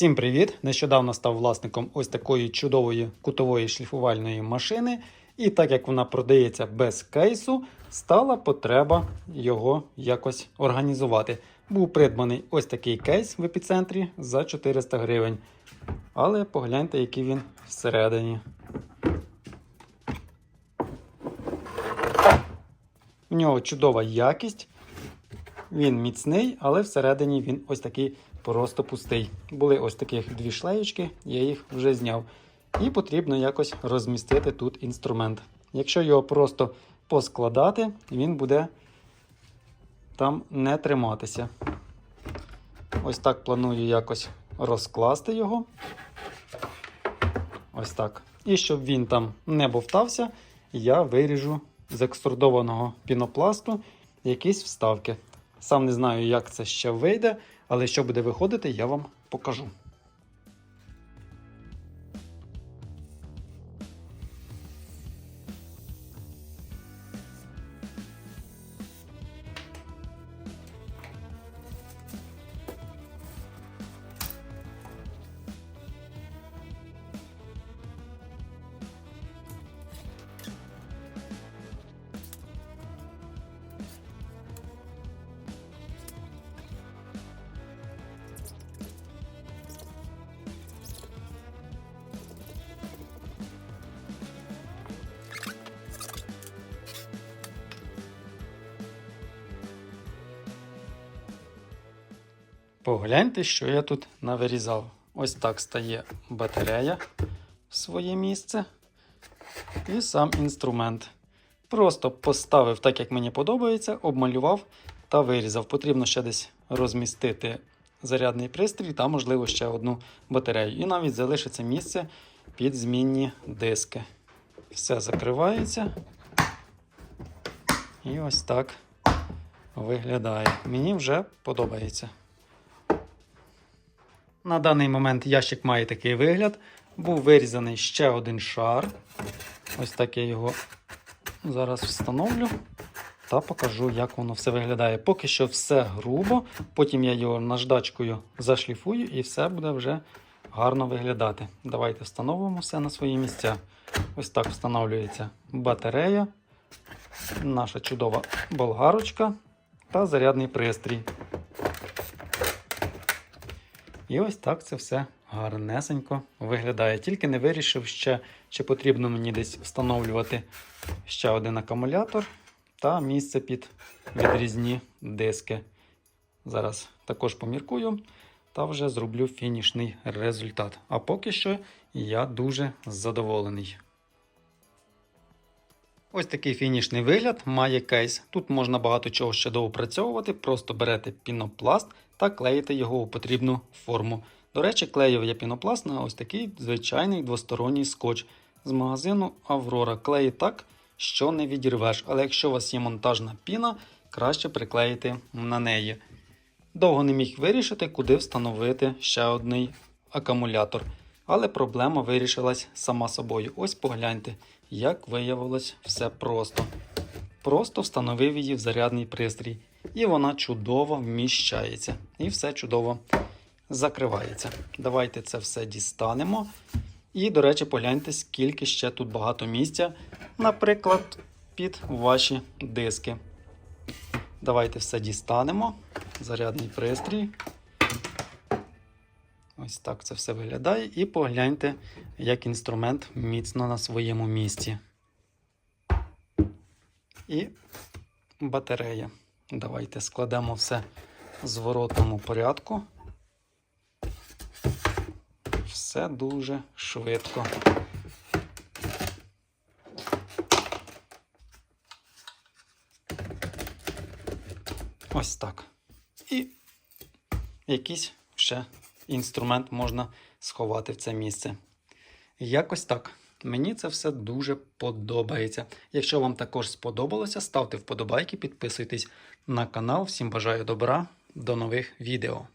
Всім привіт! Нещодавно став власником ось такої чудової кутової шліфувальної машини. І так як вона продається без кейсу, стала потреба його якось організувати. Був придбаний ось такий кейс в епіцентрі за 400 гривень. Але погляньте, який він всередині. У нього чудова якість. Він міцний, але всередині він ось такий просто пустий. Були ось таких дві шлеєчки, я їх вже зняв. І потрібно якось розмістити тут інструмент. Якщо його просто поскладати, він буде там не триматися. Ось так планую якось розкласти його. Ось так. І щоб він там не бовтався, я виріжу з екструдованого пінопласту якісь вставки. Сам не знаю, як це ще вийде, але що буде виходити, я вам покажу. Погляньте, що я тут навирізав. Ось так стає батарея в своє місце. І сам інструмент. Просто поставив так, як мені подобається, обмалював та вирізав. Потрібно ще десь розмістити зарядний пристрій та, можливо, ще одну батарею. І навіть залишиться місце під змінні диски. Все закривається. І ось так виглядає. Мені вже подобається. На даний момент ящик має такий вигляд. Був вирізаний ще один шар. Ось так я його зараз встановлю та покажу, як воно все виглядає. Поки що все грубо, потім я його наждачкою зашліфую і все буде вже гарно виглядати. Давайте встановимо все на свої місця. Ось так встановлюється батарея, наша чудова болгарочка та зарядний пристрій. І ось так це все гарнесенько виглядає. Тільки не вирішив ще, чи потрібно мені десь встановлювати ще один акумулятор та місце під відрізні диски. Зараз також поміркую та вже зроблю фінішний результат. А поки що я дуже задоволений. Ось такий фінішний вигляд має кейс. Тут можна багато чого ще доопрацьовувати, просто берете пінопласт та клеїте його у потрібну форму. До речі, клеїв я пінопласт на ось такий звичайний двосторонній скотч з магазину Аврора. Клеї так, що не відірвеш, але якщо у вас є монтажна піна, краще приклеїти на неї. Довго не міг вирішити, куди встановити ще один акумулятор. Але проблема вирішилась сама собою. Ось погляньте, як виявилось все просто. Просто встановив її в зарядний пристрій. І вона чудово вміщається. І все чудово закривається. Давайте це все дістанемо. І, до речі, погляньте, скільки ще тут багато місця, наприклад, під ваші диски. Давайте все дістанемо. Зарядний пристрій. Ось так це все виглядає. І погляньте, як інструмент міцно на своєму місці. І батарея. Давайте складемо все в зворотному порядку. Все дуже швидко. Ось так. І якийсь ще інструмент можна сховати в це місце. Якось так. Мені це все дуже подобається. Якщо вам також сподобалося, ставте вподобайки, підписуйтесь на канал. Всім бажаю добра, до нових відео.